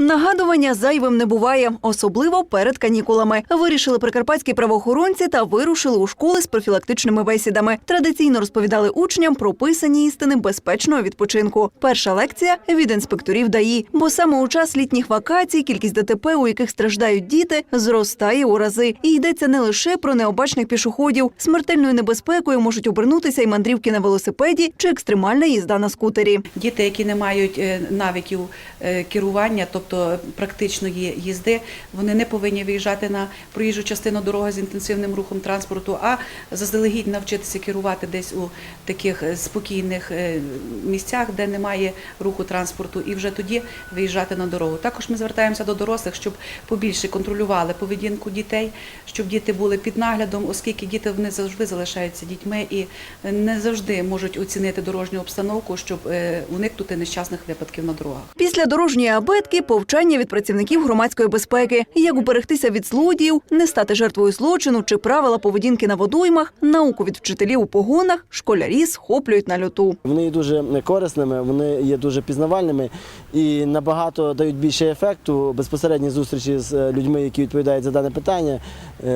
Нагадування зайвим не буває, особливо перед канікулами. Вирішили прикарпатські правоохоронці та вирушили у школи з профілактичними бесідами. Традиційно розповідали учням про писані істини безпечного відпочинку. Перша лекція від інспекторів ДАІ, бо саме у час літніх вакацій кількість ДТП, у яких страждають діти, зростає у рази. І йдеться не лише про необачних пішоходів. Смертельною небезпекою можуть обернутися й мандрівки на велосипеді чи екстремальна їзда на скутері. Діти, які не мають е, навиків е, керування, тобто практичної їзди, вони не повинні виїжджати на проїжджу частину дороги з інтенсивним рухом транспорту, а заздалегідь навчитися керувати десь у таких е, спокійних е, місцях, де немає руху транспорту, і вже тоді виїжджати на дорогу. Також ми звертаємося до дорослих, щоб побільше контролювали поведінку дітей, щоб діти були під наглядом, оскільки діти вони завжди залишаються дітьми і не завжди можуть оцінити дорожню обстановку, щоб е, уникнути нещасних випадків на дорогах. Після дорожньої абетки повчання від працівників громадської безпеки, як уберегтися від злодіїв, не стати жертвою злочину чи правила поведінки на водоймах, науку від вчителів у погонах, школярі схоплюють на льоту. Вони є дуже корисними, вони є дуже пізнавальними і набагато дають більше ефекту безпосередньої зустрічі з е, людьми, які відповідають за дане питання, е,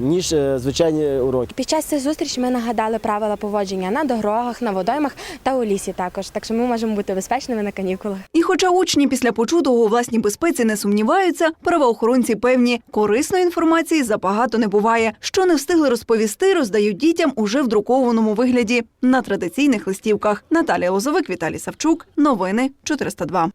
ніж е, звичайні уроки. Під час цих зустрічей ми нагадали правила поводження на дорогах, на водоймах та у лісі також. Так що ми можемо бути безпечними на канікулах. І хоча учні після почутого у власній безпеці не сумніваються, правоохоронці певні, корисної інформації забагато не буває. Що не встигли розповісти, роздають дітям уже в друкованому вигляді на традиційних листівках. Наталія Лозовик, Віталій Савчук. Новини 402.